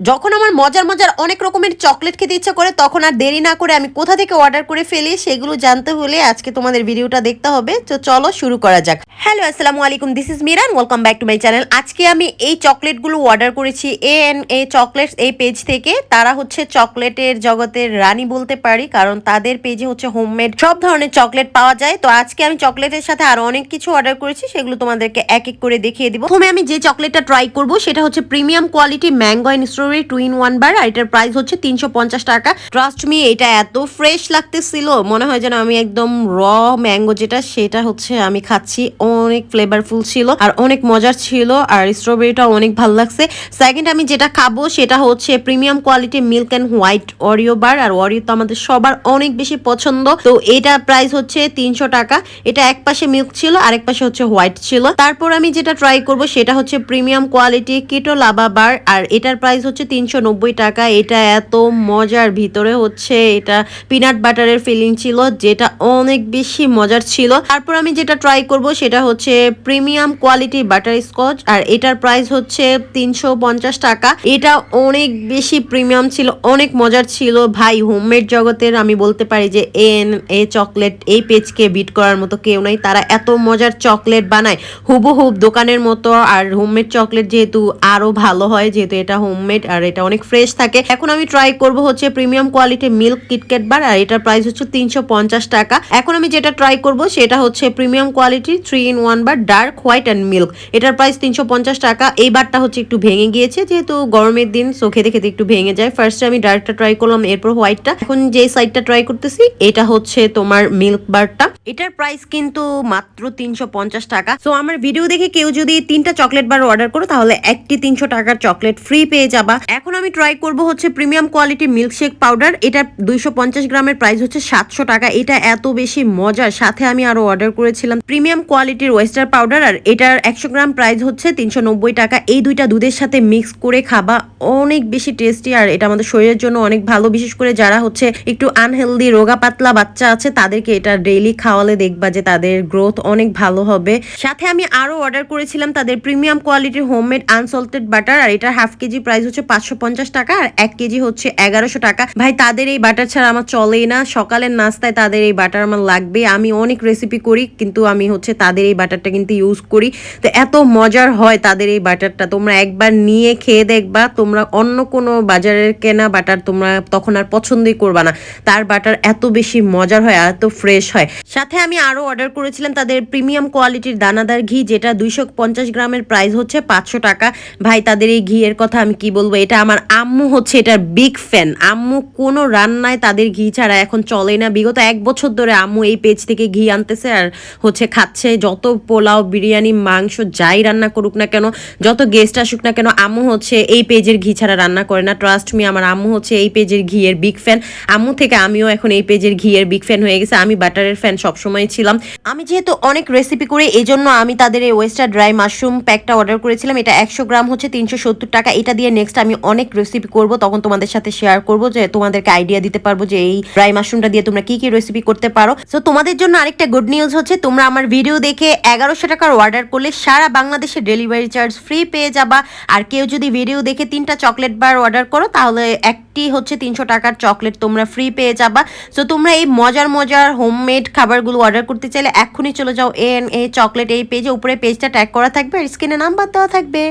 যখন আমার মজার মজার অনেক রকমের চকলেট খেতে ইচ্ছা করে, তখন আর দেরি না করে আমি কোথা থেকে অর্ডার করে ফেলি সেগুলো জানতে হলে আজকে তোমাদের ভিডিওটা দেখতে হবে। তো চলো শুরু করা যাক। হ্যালো আসসালামু আলাইকুম this is Miran welcome back to my channel আজকে আমি এই চকলেটগুলো অর্ডার করেছি এ এন এ চকলেটস এই পেজ থেকে। তারা হচ্ছে চকলেটের জগতের রানী বলতে পারি, কারণ তাদের পেজে হচ্ছে হোমমেড সব ধরনের চকলেট পাওয়া যায়। তো আজকে আমি চকলেটের সাথে আরও অনেক কিছু অর্ডার করেছি, সেগুলো তোমাদেরকে এক এক করে দেখিয়ে দিব। প্রথমে আমি যে চকলেটটা ট্রাই করব, সেটা হচ্ছে premium quality mango and strawberry two in one bar আর এটার প্রাইস হচ্ছে তিনশো পঞ্চাশ টাকা। ট্রাস্ট মি এটা এত ফ্রেশ লাগতেছিল। মনে হয় যেন আমি একদম র ম্যাঙ্গো যেটা, সেটা হচ্ছে আমি খাচ্ছি। অনেক ফ্লেভারফুল ছিল আর অনেক মজার ছিল আর স্ট্রবেরিটা অনেক ভালো লাগছে। সেকেন্ড আমি যেটা খাব, সেটা হচ্ছে premium quality milk and white Oreo bar R Oreo তো আমাদের সবার অনেক বেশি পছন্দ। তো এটা প্রাইস হচ্ছে তিনশো টাকা। এটা এক পাশে মিল্ক ছিল, আরেক পাশে হচ্ছে হোয়াইট ছিল। তারপর আমি যেটা ট্রাই করব, সেটা হচ্ছে premium quality keto lava bar আর এটার প্রাইস হচ্ছে তিনশো নব্বই টাকা। এটা এত মজার ভিতরে হচ্ছে এটা পিনাট বাটারের ফিলিং ছিল, যেটা অনেক বেশি মজার ছিল। তারপর আমি যেটা ট্রাই করব সেটা হচ্ছে প্রিমিয়াম কোয়ালিটি বাটার স্কচ আর এটার প্রাইস হচ্ছে তিনশো পঞ্চাশ টাকা। এটা অনেক বেশি প্রিমিয়াম ছিল, অনেক মজার ছিল। ভাই হোমমেড জগতের আমি বলতে পারি যে এন, এ চকলেট এই পেজকে বিট করার মতো কেউ নাই। তারা এত মজার চকলেট বানায়। হুবহুব দোকানের মতো, আর হোমমেড চকলেট যেহেতু আরও ভালো হয়, যেহেতু এটা হোমমেড আর এটা অনেক ফ্রেশ থাকে। এখন আমি ট্রাই করব হচ্ছে premium quality milk KitKat bar আর এটার প্রাইস হচ্ছে তিনশো পঞ্চাশ টাকা। এখন আমি যেটা ট্রাই করব সেটা হচ্ছে premium quality three in one bar dark white and milk এটার প্রাইস তিনশো পঞ্চাশ টাকা। এই বারটা হচ্ছে একটু ভেঙে গিয়েছে, যেহেতু গরমের দিন সো খেতে খেতে একটু ভেঙে যায়। ফার্স্টে আমি ডার্কটা ট্রাই করলাম, এরপর হোয়াইটটা এখন যে সাইডটা ট্রাই করতেছি, এটা হচ্ছে তোমার মিল্ক বারটা এটার প্রাইস কিন্তু মাত্র তিনশো পঞ্চাশ টাকা। সো আমার ভিডিও দেখে কেউ যদি তিনটা চকলেট বার অর্ডার করো, তাহলে একটি তিনশো টাকার চকলেট ফ্রি পেয়ে যাবা। এখন আমি ট্রাই করব হচ্ছে প্রিমিয়াম কোয়ালিটি মিল্কশেক পাউডার এটা দুইশো পঞ্চাশ গ্রামের প্রাইস হচ্ছে সাতশো টাকা। এটা এত বেশি মজার, সাথে আমি আরও অর্ডার করেছিলাম প্রিমিয়াম কোয়ালিটির ওয়েস্টার পাউডার আর এটার একশো গ্রাম প্রাইস হচ্ছে তিনশো নব্বই টাকা। এই দুইটা দুধের সাথে মিক্স করে খাবা, অনেক বেশি টেস্টি আর এটা আমাদের শরীরের জন্য অনেক ভালো। বিশেষ করে যারা হচ্ছে একটু আনহেলদি রোগা পাতলা বাচ্চা আছে, তাদেরকে এটা ডেইলি খাওয়ালে দেখবা যে তাদের গ্রোথ অনেক ভালো হবে। সাথে আমি আরও অর্ডার করেছিলাম তাদের প্রিমিয়াম কোয়ালিটির হোমমেড আনসল্টেড বাটার আর এটার হাফ কেজি প্রাইস হচ্ছে পাঁচশো পঞ্চাশ টাকা আর এক কেজি হচ্ছে এগারোশো টাকা। ভাই, তাদের এই বাটার ছাড়া আমার চলেই না। সকালের নাস্তায় তাদের এই বাটার আমার লাগবে আমি অনেক রেসিপি করি, কিন্তু আমি হচ্ছে তাদের এই বাটারটা কিন্তু ইউজ করি। তো এত মজার হয় তাদের এই বাটারটা। তোমরা একবার নিয়ে খেয়ে দেখবা। তোমরা অন্য কোনো বাজারের কেনা বাটার তোমরা তখন আর পছন্দই করবা না। তার বাটার এত বেশি মজার হয় আর এত ফ্রেশ হয়। সাথে আমি আরও অর্ডার করেছিলাম তাদের প্রিমিয়াম কোয়ালিটির দানাদার ঘি, যেটা দুইশো পঞ্চাশ গ্রামের প্রাইস হচ্ছে পাঁচশো টাকা। ভাই, তাদের এই ঘিয়ের কথা আমি কি বলব? এটা আমার আম্মু হচ্ছে এটার বিগ ফ্যান আম্মু কোনো রান্নায় তাদের ঘি ছাড়া এখন চলে না। বিগত এক বছর ধরে আম্মু এই পেজ থেকে ঘি আনতেছে আর হচ্ছে খাচ্ছে। যত পোলাও, বিরিয়ানি, মাংস যাই রান্না করুক না কেন, যত গেস্ট আসুক না কেন, আম্মু হচ্ছে এই পেজের ঘি ছাড়া রান্না করে না। ট্রাস্ট মি আমার আম্মু হচ্ছে এই পেজের ঘিয়ের বিগ ফ্যান আম্মু থেকে আমিও এখন এই পেজের ঘিয়ের বিগ ফ্যান হয়ে গেছে। আমি বাটারের ফ্যান সবসময় ছিলাম। আমি যেহেতু অনেক রেসিপি করে এই জন্য আমি তাদের এই ওয়েস্টার ড্রাই মাশরুম প্যাকটা অর্ডার করেছিলাম। এটা একশো গ্রাম হচ্ছে তিনশো সত্তর টাকা। এটা দিয়ে নেক্সট আমি অনেক রেসিপি করব, তখন তোমাদের সাথে শেয়ার করব যে তোমাদেরকে আইডিয়া দিতে পারব যে এই ড্রাই মাশরুমটা দিয়ে তোমরা কি কি রেসিপি করতে পারো। সো তোমাদের জন্য আরেকটা গুড নিউজ হচ্ছে, তোমরা আমার ভিডিও দেখে এগারোশো টাকার অর্ডার করলে সারা বাংলাদেশে ডেলিভারি চার্জ ফ্রি পেয়ে যাবা। আর কেউ যদি ভিডিও দেখে তিনটা চকলেট বার অর্ডার করো, তাহলে একটি হচ্ছে তিনশো টাকার চকলেট তোমরা ফ্রি পেয়ে যাবা। সো তোমরা এই মজার মজার হোমমেড খাবারগুলো অর্ডার করতে চাইলে এক্ষুনি চলে যাও এ এন এ চকলেট এই পেজে উপরে পেজটা ট্যাগ করা থাকবে আর স্ক্রিনে নাম্বার দেওয়া থাকবে।